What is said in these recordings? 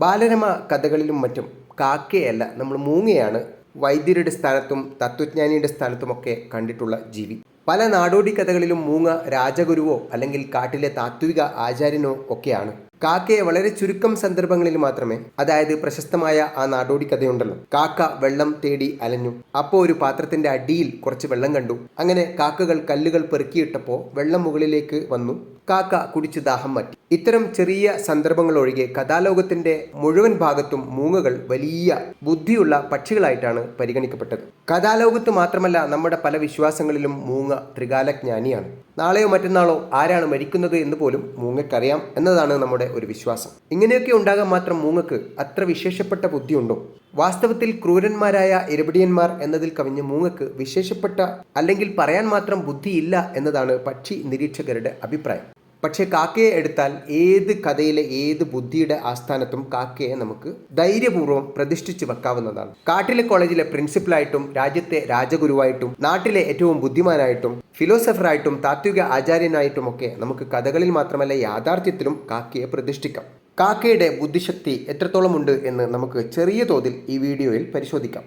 ബാലരമ കഥകളിലും മറ്റും കാക്കയല്ല നമ്മൾ മൂങ്ങയാണ്. വൈദ്യരുടെ സ്ഥാനത്തും തത്വജ്ഞാനിയുടെ സ്ഥാനത്തുമൊക്കെ കണ്ടിട്ടുള്ള ജീവി. പല നാടോടി കഥകളിലും മൂങ്ങ രാജഗുരുവോ അല്ലെങ്കിൽ കാട്ടിലെ താത്വിക ആചാര്യനോ ഒക്കെയാണ്. കാക്കയെ വളരെ ചുരുക്കം സന്ദർഭങ്ങളിൽ മാത്രമേ അതായത് പ്രശസ്തമായ ആ നാടോടി കഥയുണ്ടല്ലോ. കാക്ക വെള്ളം തേടി അലഞ്ഞു. അപ്പോൾ ഒരു പാത്രത്തിന്റെ അടിയിൽ കുറച്ച് വെള്ളം കണ്ടു. അങ്ങനെ കാക്കകൾ കല്ലുകൾ പെറുക്കിയിട്ടപ്പോൾ വെള്ളം മുകളിലേക്ക് വന്നു. കാക്ക കുടിച്ച് ദാഹം മാറ്റി. ഇത്തരം ചെറിയ സന്ദർഭങ്ങൾ ഒഴികെ കഥാലോകത്തിന്റെ മുഴുവൻ ഭാഗത്തും മൂങ്ങകൾ വലിയ ബുദ്ധിയുള്ള പക്ഷികളായിട്ടാണ് പരിഗണിക്കപ്പെട്ടത്. കഥാലോകത്ത് മാത്രമല്ല നമ്മുടെ പല വിശ്വാസങ്ങളിലും മൂങ്ങ ത്രികാലജ്ഞാനിയാണ്. നാളെയോ മറ്റന്നാളോ ആരാണ് മരിക്കുന്നത് എന്ന് പോലും മൂങ്ങയ്ക്കറിയാം എന്നതാണ് നമ്മുടെ ഒരു വിശ്വാസം. ഇങ്ങനെയൊക്കെ ഉണ്ടാകാൻ മാത്രം മൂങ്ങക്ക് അത്ര വിശേഷപ്പെട്ട ബുദ്ധിയുണ്ടോ? വാസ്തവത്തിൽ ക്രൂരന്മാരായ ഇരപിടിയന്മാർ എന്നതിൽ കവിഞ്ഞ് മൂങ്ങക്ക് വിശേഷപ്പെട്ട അല്ലെങ്കിൽ പറയാൻ മാത്രം ബുദ്ധിയില്ല എന്നതാണ് പക്ഷി നിരീക്ഷകരുടെ അഭിപ്രായം. പക്ഷേ കാക്കയെ എടുത്താൽ ഏത് കഥയിലെ ഏത് ബുദ്ധിയുടെ ആസ്ഥാനത്തും കാക്കയെ നമുക്ക് ധൈര്യപൂർവം പ്രതിഷ്ഠിച്ചു വെക്കാവുന്നതാണ്. കാട്ടിലെ കോളേജിലെ പ്രിൻസിപ്പലായിട്ടും രാജ്യത്തെ രാജഗുരുവായിട്ടും നാട്ടിലെ ഏറ്റവും ബുദ്ധിമാനായിട്ടും ഫിലോസഫറായിട്ടും താത്വിക ആചാര്യനായിട്ടുമൊക്കെ നമുക്ക് കഥകളിൽ മാത്രമല്ല യാഥാർത്ഥ്യത്തിലും കാക്കയെ പ്രതിഷ്ഠിക്കാം. കാക്കയുടെ ബുദ്ധിശക്തി എത്രത്തോളമുണ്ട് എന്ന് നമുക്ക് ചെറിയ തോതിൽ ഈ വീഡിയോയിൽ പരിശോധിക്കാം.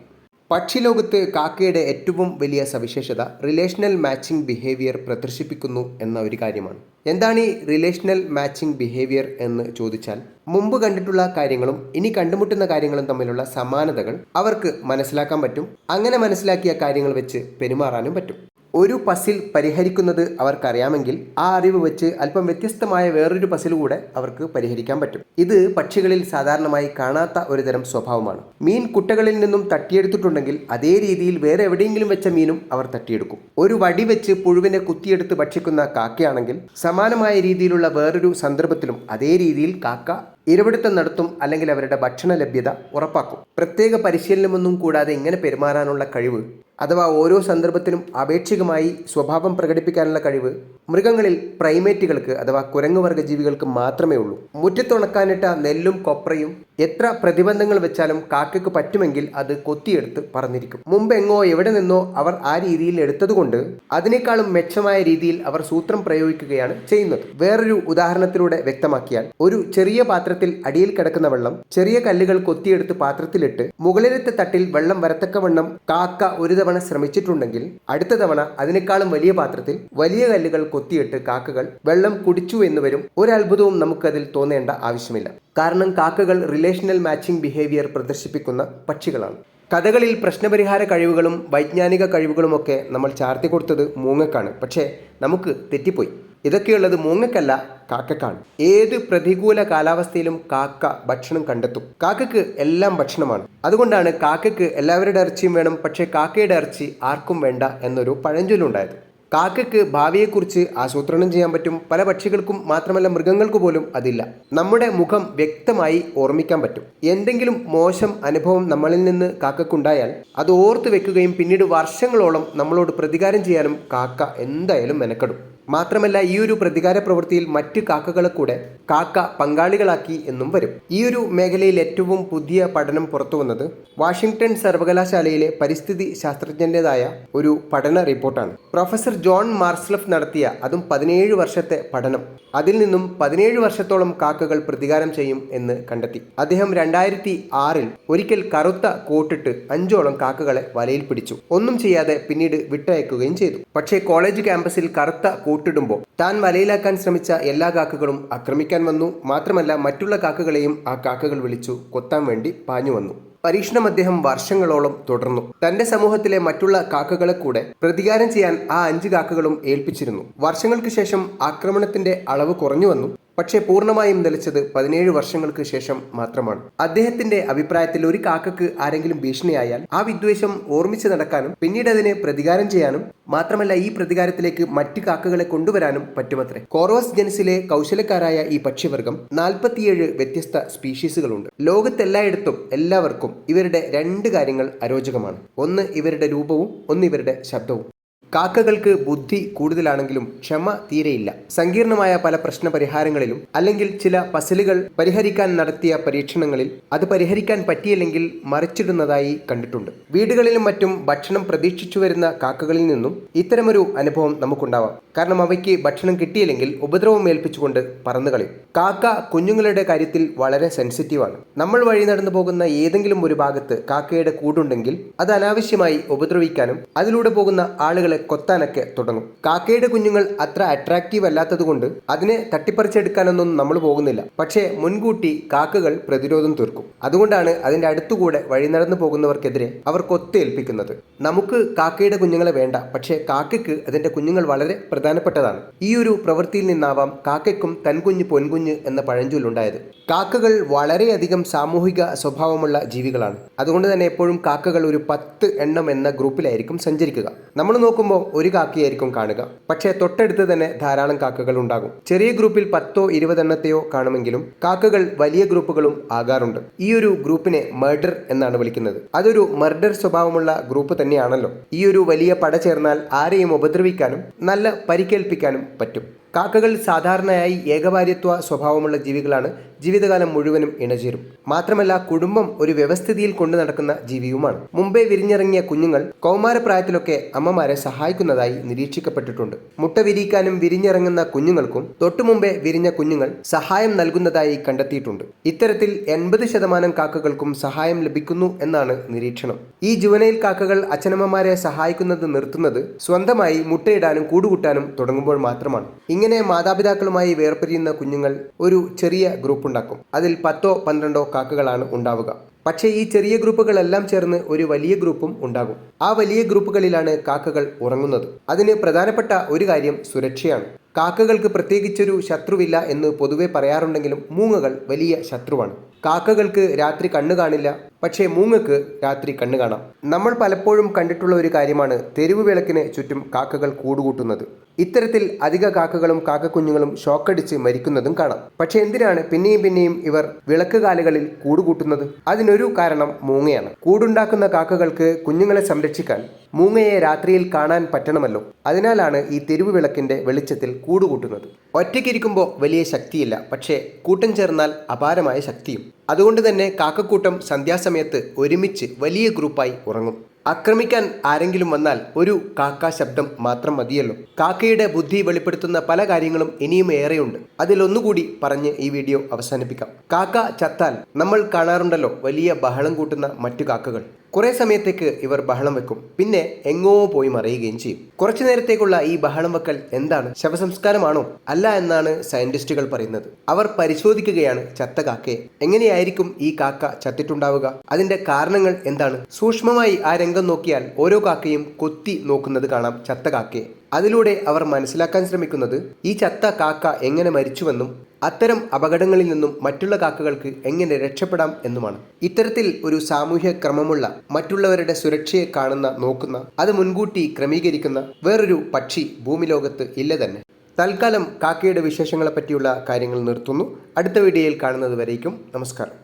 പക്ഷിലോകത്ത് കാക്കയുടെ ഏറ്റവും വലിയ സവിശേഷത റിലേഷണൽ മാച്ചിങ് ബിഹേവിയർ പ്രദർശിപ്പിക്കുന്നു എന്ന ഒരു കാര്യമാണ്. എന്താണ് ഈ റിലേഷണൽ മാച്ചിങ് ബിഹേവിയർ എന്ന് ചോദിച്ചാൽ മുമ്പ് കണ്ടിട്ടുള്ള കാര്യങ്ങളും ഇനി കണ്ടുമുട്ടുന്ന കാര്യങ്ങളും തമ്മിലുള്ള സമാനതകൾ അവർക്ക് മനസ്സിലാക്കാൻ പറ്റും. അങ്ങനെ മനസ്സിലാക്കിയ കാര്യങ്ങൾ വെച്ച് പെരുമാറാനും പറ്റും. ഒരു പസിൽ പരിഹരിക്കുന്നത് അവർക്കറിയാമെങ്കിൽ ആ അറിവ് വെച്ച് അല്പം വ്യത്യസ്തമായ വേറൊരു പസിൽ കൂടെ അവർക്ക് പരിഹരിക്കാൻ പറ്റും. ഇത് പക്ഷികളിൽ സാധാരണമായി കാണാത്ത ഒരു തരം സ്വഭാവമാണ്. മീൻ കുട്ടകളിൽ നിന്നും തട്ടിയെടുത്തിട്ടുണ്ടെങ്കിൽ അതേ രീതിയിൽ വേറെ എവിടെയെങ്കിലും വെച്ച മീനും അവർ തട്ടിയെടുക്കും. ഒരു വടി വെച്ച് പുഴുവിനെ കുത്തിയെടുത്ത് ഭക്ഷിക്കുന്ന കാക്കയാണെങ്കിൽ സമാനമായ രീതിയിലുള്ള വേറൊരു സന്ദർഭത്തിലും അതേ രീതിയിൽ കാക്ക ഇരപിടുത്തം നടത്തും അല്ലെങ്കിൽ അവരുടെ ഭക്ഷണ ലഭ്യത ഉറപ്പാക്കും. പ്രത്യേക പരിശീലനമൊന്നും കൂടാതെ ഇങ്ങനെ പെരുമാറാനുള്ള കഴിവ് അഥവാ ഓരോ സന്ദർഭത്തിലും ആപേക്ഷികമായി സ്വഭാവം പ്രകടിപ്പിക്കാനുള്ള കഴിവ് മൃഗങ്ങളിൽ പ്രൈമേറ്റുകൾക്ക് അഥവാ കുരങ്ങുവർഗ ജീവികൾക്ക് മാത്രമേ ഉള്ളൂ. മുറ്റത്തുണക്കാനിട്ട നെല്ലും കൊപ്രയും എത്ര പ്രതിബന്ധങ്ങൾ വെച്ചാലും കാക്കയ്ക്ക് പറ്റുമെങ്കിൽ അത് കൊത്തിയെടുത്ത് പറഞ്ഞിരിക്കും മുമ്പ് എങ്ങോ എവിടെ നിന്നോ അവർ ആ രീതിയിൽ എടുത്തതുകൊണ്ട് അതിനേക്കാളും മെച്ചമായ രീതിയിൽ അവർ സൂത്രം പ്രയോഗിക്കുകയാണ് ചെയ്യുന്നത്. വേറൊരു ഉദാഹരണത്തിലൂടെ വ്യക്തമാക്കിയാൽ ഒരു ചെറിയ പാത്രത്തിൽ അടിയിൽ കിടക്കുന്ന വെള്ളം ചെറിയ കല്ലുകൾ കൊത്തിയെടുത്ത് പാത്രത്തിലിട്ട് മുകളിലത്തെ തട്ടിൽ വെള്ളം വരത്തക്കവണ്ണം കാക്ക ഒരു തവണ ശ്രമിച്ചിട്ടുണ്ടെങ്കിൽ അടുത്ത തവണ അതിനേക്കാളും വലിയ പാത്രത്തിൽ വലിയ കല്ലുകൾ കൊത്തിയിട്ട് കാക്കകൾ വെള്ളം കുടിച്ചു എന്ന് വരും. ഒരു അത്ഭുതവും നമുക്കതിൽ തോന്നേണ്ട ആവശ്യമില്ല. കാരണം കാക്കകൾ റിലേഷണൽ മാച്ചിങ് ബിഹേവിയർ പ്രദർശിപ്പിക്കുന്ന പക്ഷികളാണ്. കഥകളിൽ പ്രശ്നപരിഹാര കഴിവുകളും വൈജ്ഞാനിക കഴിവുകളുമൊക്കെ നമ്മൾ ചാർത്തി കൊടുത്തത് മൂങ്ങക്കാണ്. പക്ഷേ നമുക്ക് തെറ്റിപ്പോയി. ഇതൊക്കെയുള്ളത് മൂങ്ങക്കല്ല കാക്കക്കാണ്. ഏത് പ്രതികൂല കാലാവസ്ഥയിലും കാക്ക ഭക്ഷണം കണ്ടെത്തും. കാക്കക്ക് എല്ലാം ഭക്ഷണമാണ്. അതുകൊണ്ടാണ് കാക്കക്ക് എല്ലാവരുടെ ഇറച്ചിയും വേണം. പക്ഷേ കാക്കയുടെ ഇറച്ചി ആർക്കും വേണ്ട എന്നൊരു പഴഞ്ചൊല്ലുണ്ടായത്. കാക്കയ്ക്ക് ഭാവിയെക്കുറിച്ച് ആസൂത്രണം ചെയ്യാൻ പറ്റും. പല പക്ഷികൾക്കും മാത്രമല്ല മൃഗങ്ങൾക്ക് പോലും അതില്ല. നമ്മുടെ മുഖം വ്യക്തമായി ഓർമ്മിക്കാൻ പറ്റും. എന്തെങ്കിലും മോശം അനുഭവം നമ്മളിൽ നിന്ന് കാക്കക്കുണ്ടായാൽ അത് ഓർത്തു വെക്കുകയും പിന്നീട് വർഷങ്ങളോളം നമ്മളോട് പ്രതികാരം ചെയ്യാനും കാക്ക എന്തായാലും മെനക്കെടും. മാത്രമല്ല ഈ ഒരു പ്രതികാര പ്രവൃത്തിയിൽ മറ്റ് കാക്കകളെ കൂടെ കാക്ക പങ്കാളികളാക്കി എന്നും വരും. ഈ ഒരു മേഖലയിൽ ഏറ്റവും പുതിയ പഠനം പുറത്തു വന്നത് വാഷിംഗ്ടൺ സർവകലാശാലയിലെ പരിസ്ഥിതി ശാസ്ത്രജ്ഞന്റെതായ ഒരു പഠന റിപ്പോർട്ടാണ്. പ്രൊഫസർ ജോൺ മാർസ്ലഫ് നടത്തിയ അതും പതിനേഴ് വർഷത്തെ പഠനം. അതിൽ നിന്നും പതിനേഴ് വർഷത്തോളം കാക്കകൾ പ്രതികാരം ചെയ്യും എന്ന് കണ്ടെത്തി. അദ്ദേഹം രണ്ടായിരത്തി ആറിൽ ഒരിക്കൽ കറുത്ത കോട്ടിട്ട് അഞ്ചോളം കാക്കകളെ വലയിൽ പിടിച്ചു. ഒന്നും ചെയ്യാതെ പിന്നീട് വിട്ടയക്കുകയും ചെയ്തു. പക്ഷേ കോളേജ് ക്യാമ്പസിൽ കറുത്ത കൂട്ടിടുമ്പോൾ താൻ വലയിലാക്കാൻ ശ്രമിച്ച എല്ലാ കാക്കകളും ആക്രമിക്കാൻ വന്നു. മാത്രമല്ല മറ്റുള്ള കാക്കകളെയും ആ കാക്കകൾ വിളിച്ചു കൊത്താൻ വേണ്ടി പാഞ്ഞു വന്നു. പരീക്ഷണം അദ്ദേഹം വർഷങ്ങളോളം തുടർന്നു. തന്റെ സമൂഹത്തിലെ മറ്റുള്ള കാക്കകളെ കൂടെ പ്രതികാരം ചെയ്യാൻ ആ അഞ്ച് കാക്കകളും ഏൽപ്പിച്ചിരുന്നു. വർഷങ്ങൾക്ക് ശേഷം ആക്രമണത്തിന്റെ അളവ് കുറഞ്ഞു വന്നു. പക്ഷേ പൂർണമായും നിലച്ചത് പതിനേഴ് വർഷങ്ങൾക്ക് ശേഷം മാത്രമാണ്. അദ്ദേഹത്തിന്റെ അഭിപ്രായത്തിൽ ഒരു കാക്കക്ക് ആരെങ്കിലും ഭീഷണിയായാൽ ആ വിദ്വേഷം ഓർമ്മിച്ച് നടക്കാനും പിന്നീട് അതിനെ പ്രതികാരം ചെയ്യാനും മാത്രമല്ല ഈ പ്രതികാരത്തിലേക്ക് മറ്റ് കാക്കകളെ കൊണ്ടുവരാനും പറ്റുമത്രേ. കോറോസ് ജനസിലെ കൗശലക്കാരായ ഈ പക്ഷിവർഗം നാൽപ്പത്തിയേഴ് വ്യത്യസ്ത സ്പീഷീസുകളുണ്ട്. ലോകത്തെല്ലായിടത്തും എല്ലാവർക്കും ഇവരുടെ രണ്ട് കാര്യങ്ങൾ അരോചകമാണ്. ഒന്ന് ഇവരുടെ രൂപവും ഒന്ന് ഇവരുടെ ശബ്ദവും. കാക്കകൾക്ക് ബുദ്ധി കൂടുതലാണെങ്കിലും ക്ഷമ തീരെയില്ല. സങ്കീർണമായ പല പ്രശ്ന പരിഹാരങ്ങളിലും അല്ലെങ്കിൽ ചില പസിലുകൾ പരിഹരിക്കാൻ നടത്തിയ പരീക്ഷണങ്ങളിൽ അത് പരിഹരിക്കാൻ പറ്റിയില്ലെങ്കിൽ മറിച്ചിടുന്നതായി കണ്ടിട്ടുണ്ട്. വീടുകളിലും മറ്റും ഭക്ഷണം പ്രതീക്ഷിച്ചു വരുന്ന കാക്കകളിൽ നിന്നും ഇത്തരമൊരു അനുഭവം നമുക്കുണ്ടാവാം. കാരണം അവയ്ക്ക് ഭക്ഷണം കിട്ടിയില്ലെങ്കിൽ ഉപദ്രവം ഏൽപ്പിച്ചുകൊണ്ട് പറന്നുകളി കാക്ക കുഞ്ഞുങ്ങളുടെ കാര്യത്തിൽ വളരെ സെൻസിറ്റീവാണ്. നമ്മൾ വഴി നടന്നു പോകുന്ന ഏതെങ്കിലും ഒരു ഭാഗത്ത് കാക്കയുടെ കൂടുണ്ടെങ്കിൽ അത് അനാവശ്യമായി ഉപദ്രവിക്കാനും അതിലൂടെ പോകുന്ന ആളുകളെ കൊത്താനൊക്കെ തുടങ്ങും. കാക്കയുടെ കുഞ്ഞുങ്ങൾ അത്ര അട്രാക്റ്റീവ് അല്ലാത്തതുകൊണ്ട് അതിനെ തട്ടിപ്പറിച്ചെടുക്കാനൊന്നും നമ്മൾ പോകുന്നില്ല. പക്ഷേ മുൻകൂട്ടി കാക്കകൾ പ്രതിരോധം തീർക്കും. അതുകൊണ്ടാണ് അതിന്റെ അടുത്തുകൂടെ വഴി നടന്നു പോകുന്നവർക്കെതിരെ അവർ കൊത്തേൽപ്പിക്കുന്നത്. നമുക്ക് കാക്കയുടെ കുഞ്ഞുങ്ങളെ വേണ്ട. പക്ഷേ കാക്കയ്ക്ക് അതിന്റെ കുഞ്ഞുങ്ങൾ വളരെ പ്രധാനപ്പെട്ടതാണ്. ഈ ഒരു പ്രവൃത്തിയിൽ നിന്നാവാം കാക്കയ്ക്കും തൻകുഞ്ഞ് പൊൻകുഞ്ഞ് എന്ന പഴഞ്ചൊല്ലുണ്ടായത് കാക്കകൾ വളരെയധികം സാമൂഹിക സ്വഭാവമുള്ള ജീവികളാണ്. അതുകൊണ്ട് തന്നെ എപ്പോഴും കാക്കകൾ ഒരു പത്ത് എണ്ണം എന്ന ഗ്രൂപ്പിലായിരിക്കും സഞ്ചരിക്കുക. നമ്മൾ നോക്കുമ്പോൾ ഒരു കാക്കയായിരിക്കും കാണുക. പക്ഷേ തൊട്ടടുത്ത് തന്നെ ധാരാളം കാക്കകൾ ഉണ്ടാകും. ചെറിയ ഗ്രൂപ്പിൽ പത്തോ ഇരുപതെണ്ണത്തെയോ കാണുമെങ്കിലും കാക്കകൾ വലിയ ഗ്രൂപ്പുകളും ആകാറുണ്ട്. ഈ ഒരു ഗ്രൂപ്പിനെ മർഡർ എന്നാണ് വിളിക്കുന്നത്. അതൊരു മർഡർ സ്വഭാവമുള്ള ഗ്രൂപ്പ് തന്നെയാണല്ലോ. ഈ ഒരു വലിയ പട ചേർന്നാൽ ആരെയും ഉപദ്രവിക്കാനും നല്ല പരിക്കേൽപ്പിക്കാനും പറ്റും. കാക്കകൾ സാധാരണയായി ഏകഭാര്യത്വ സ്വഭാവമുള്ള ജീവികളാണ്. ജീവിതകാലം മുഴുവനും ഇണചേരും. മാത്രമല്ല കുടുംബം ഒരു വ്യവസ്ഥിതിയിൽ കൊണ്ടു നടക്കുന്ന ജീവിയുമാണ്. മുംബൈ വിരിഞ്ഞിറങ്ങിയ കുഞ്ഞുങ്ങൾ കൗമാരപ്രായത്തിലൊക്കെ അമ്മമാരെ സഹായിക്കുന്നതായി നിരീക്ഷിക്കപ്പെട്ടിട്ടുണ്ട്. മുട്ട വിരിയിക്കാനും വിരിഞ്ഞിറങ്ങുന്ന കുഞ്ഞുങ്ങൾക്കും തൊട്ടുമുമ്പേ വിരിഞ്ഞ കുഞ്ഞുങ്ങൾ സഹായം നൽകുന്നതായി കണ്ടെത്തിയിട്ടുണ്ട്. ഇത്തരത്തിൽ എൺപത് ശതമാനം കാക്കകൾക്കും സഹായം ലഭിക്കുന്നു എന്നാണ് നിരീക്ഷണം. ഈ ജുവനയിൽ കാക്കകൾ അച്ഛനമ്മമാരെ സഹായിക്കുന്നത് നിർത്തുന്നത് സ്വന്തമായി മുട്ടയിടാനും കൂടുകൂട്ടാനും തുടങ്ങുമ്പോൾ മാത്രമാണ്. ഇങ്ങനെ മാതാപിതാക്കളുമായി വേർപിരിയുന്ന കുഞ്ഞുങ്ങൾ ഒരു ചെറിയ ഗ്രൂപ്പ് ഉണ്ടാക്കും. അതിൽ പത്തോ പന്ത്രണ്ടോ കാക്കകളാണ് ഉണ്ടാവുക. പക്ഷേ ഈ ചെറിയ ഗ്രൂപ്പുകളെല്ലാം ചേർന്ന് ഒരു വലിയ ഗ്രൂപ്പും ഉണ്ടാകും. ആ വലിയ ഗ്രൂപ്പുകളിലാണ് കാക്കകൾ ഉറങ്ങുന്നത്. അതിന് പ്രധാനപ്പെട്ട ഒരു കാര്യം സുരക്ഷയാണ്. കാക്കകൾക്ക് പ്രത്യേകിച്ചൊരു ശത്രുവില്ല എന്ന് പൊതുവെ പറയാറുണ്ടെങ്കിലും മൂങ്ങകൾ വലിയ ശത്രുവാണ്. കാക്കകൾക്ക് രാത്രി കണ്ണു കാണില്ല പക്ഷേ മൂങ്ങക്ക് രാത്രി കണ്ണു കാണാം. നമ്മൾ പലപ്പോഴും കണ്ടിട്ടുള്ള ഒരു കാര്യമാണ് തെരുവ് വിളക്കിന് ചുറ്റും കാക്കകൾ കൂടുകൂട്ടുന്നത്. ഇത്തരത്തിൽ അധിക കാക്കകളും കാക്കക്കുഞ്ഞുങ്ങളും ഷോക്കടിച്ച് മരിക്കുന്നതും കാണാം. പക്ഷെ എന്തിനാണ് പിന്നെയും പിന്നെയും ഇവർ വിളക്ക് കാലുകളിൽ കൂടുകൂട്ടുന്നത്? അതിനൊരു കാരണം മൂങ്ങയാണ്. കൂടുണ്ടാക്കുന്ന കാക്കകൾക്ക് കുഞ്ഞുങ്ങളെ സംരക്ഷിക്കാൻ മൂങ്ങയെ രാത്രിയിൽ കാണാൻ പറ്റണമല്ലോ. അതിനാലാണ് ഈ തെരുവ് വിളക്കിന്റെ വെളിച്ചത്തിൽ കൂടുകൂട്ടുന്നത്. ഒറ്റയ്ക്കിരിക്കുമ്പോൾ വലിയ ശക്തിയില്ല. പക്ഷേ കൂട്ടം ചേർന്നാൽ അപാരമായ ശക്തിയും. അതുകൊണ്ട് തന്നെ കാക്കക്കൂട്ടം സന്ധ്യാസമയത്ത് ഒരുമിച്ച് വലിയ ഗ്രൂപ്പായി ഉറങ്ങും. ആക്രമിക്കാൻ ആരെങ്കിലും വന്നാൽ ഒരു കാക്ക ശബ്ദം മാത്രം മതിയല്ലോ. കാക്കയുടെ ബുദ്ധി വെളിപ്പെടുത്തുന്ന പല കാര്യങ്ങളും ഇനിയും ഏറെയുണ്ട്. അതിലൊന്നുകൂടി പറഞ്ഞ് ഈ വീഡിയോ അവസാനിപ്പിക്കാം. കാക്ക ചത്താൽ നമ്മൾ കാണാറുണ്ടല്ലോ വലിയ ബഹളം കൂട്ടുന്ന മറ്റു കാക്കകൾ. കുറെ സമയത്തേക്ക് ഇവർ ബഹളം വെക്കും. പിന്നെ എങ്ങോ പോയി മറിയുകയും ചെയ്യും. കുറച്ചു നേരത്തേക്കുള്ള ഈ ബഹളം വെക്കൽ എന്താണ്? ശവസംസ്കാരമാണോ? അല്ല എന്നാണ് സയന്റിസ്റ്റുകൾ പറയുന്നത്. അവർ പരിശോധിക്കുകയാണ് ചത്ത കാക്കയെ. എങ്ങനെയായിരിക്കും ഈ കാക്ക ചത്തിട്ടുണ്ടാവുക? അതിന്റെ കാരണങ്ങൾ എന്താണ്? സൂക്ഷ്മമായി ആ രംഗം നോക്കിയാൽ ഓരോ കാക്കയും കൊത്തി നോക്കുന്നത് കാണാം ചത്ത കാക്കയെ. അതിലൂടെ അവർ മനസ്സിലാക്കാൻ ശ്രമിക്കുന്നത് ഈ ചത്ത കാക്ക എങ്ങനെ മരിച്ചുവെന്നും അത്തരം അപകടങ്ങളിൽ നിന്നും മറ്റുള്ള കാക്കകൾക്ക് എങ്ങനെ രക്ഷപ്പെടാം എന്നുമാണ്. ഇത്തരത്തിൽ ഒരു സാമൂഹ്യ ക്രമമുള്ള മറ്റുള്ളവരുടെ സുരക്ഷയെ കാണുന്ന നോക്കുന്ന അത് മുൻകൂട്ടി ക്രമീകരിക്കുന്ന വേറൊരു പക്ഷി ഭൂമിലോകത്ത് ഇല്ല തന്നെ. തൽക്കാലം കാക്കയുടെ വിശേഷങ്ങളെപ്പറ്റിയുള്ള കാര്യങ്ങൾ നിർത്തുന്നു. അടുത്ത വീഡിയോയിൽ കാണുന്നത് വരേക്കും. നമസ്കാരം.